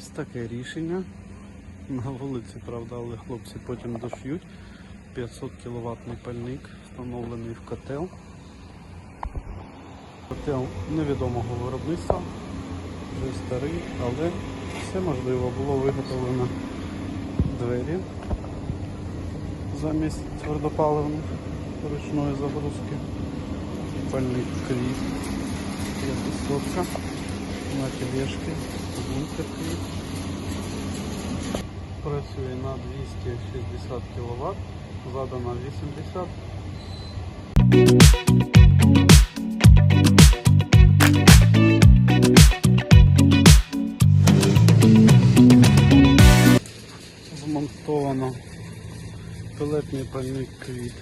Ось таке рішення. На вулиці, правда, але хлопці потім дош'ють. 500 кВт пальник, встановлений в котел. Котел невідомого виробництва, вже старий, але все можливо було виготовлено двері замість твердопаливних ручної загрузки. Пальник кріп 500 на тележки, бункер кріп. Працює на 260 кВт, задана 80 Змонтовано пелетний пальник квіт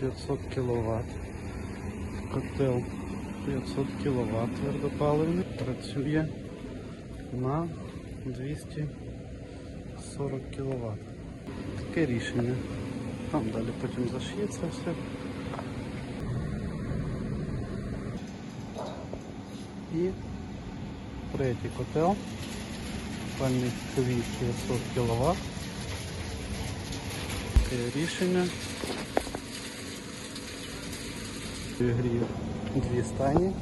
500 кВт. Котел 500 кВт твердопаливний. Працює на 240 кВт. Таке рішення. Там далі потім зашиється все. І третій котел. Пальник квіт 500 кВт. Таке рішення. Грію дві стані.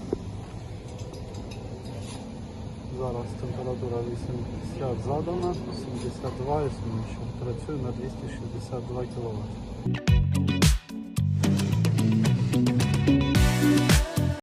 Зараз температура 80 задана, 82 і сумішу. Працюю на 262 кВт.